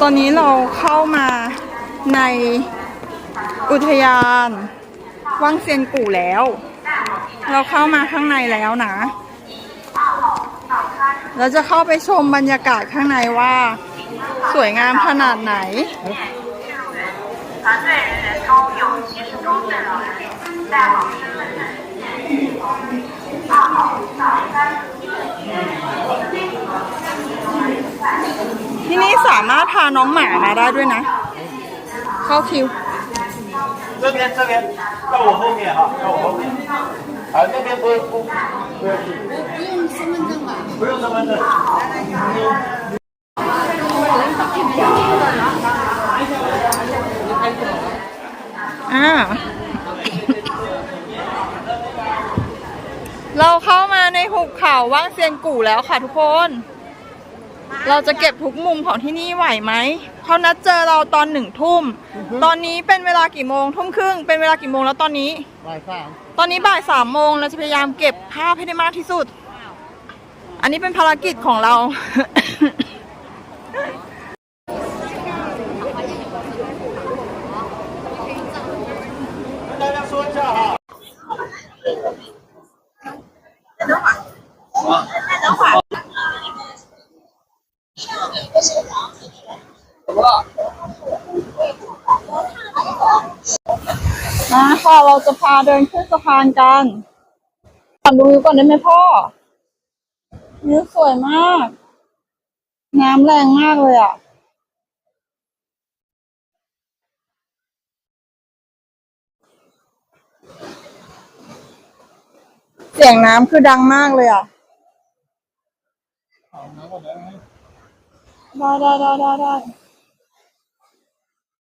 ตอนนี้เราเข้ามาในอุทยานวังเซียนกู่แล้ว เราเข้ามาข้างในแล้วนะ เราจะเข้าไปชมบรรยากาศข้างในว่า สวยงามขนาดไหน 团队人员中有七十周岁老人带好身 ก， ที่นี่สามารถพาน้องหมามาได้ด้วยนะ เข้าคิว 这边这边，到我后面哈，到我后面。啊，那边不不不要去。不用身份证吧？不用身份证。 อ่า เราเข้ามาในหุบเขาว่างเซียนกู่แล้วค่ะทุกคน เราจะเก็บทุกมุมของที่นี่ไหวไหม เขานัดเจอเราตอนหนึ่งทุ่ม ตอนนี้เป็นเวลากี่โมง ทุ่มครึ่ง เป็นเวลากี่โมงแล้วตอนนี้ 晚上。 ตอนนี้บ่ายสามโมงเราจะพยายามเก็บภาพให้ได้มากที่สุด อันนี้เป็นภารกิจของเรา 跟大家说一下哈。 มาค่ะเราจะพาเดินขึ้นสะพานกันดูวิวก่อนได้ไหมพ่อวิวสวยมาก น้ำแรงมากเลยอะเสียงน้ำคือดังมากเลยอะ ได้ได้ได้ได้ได้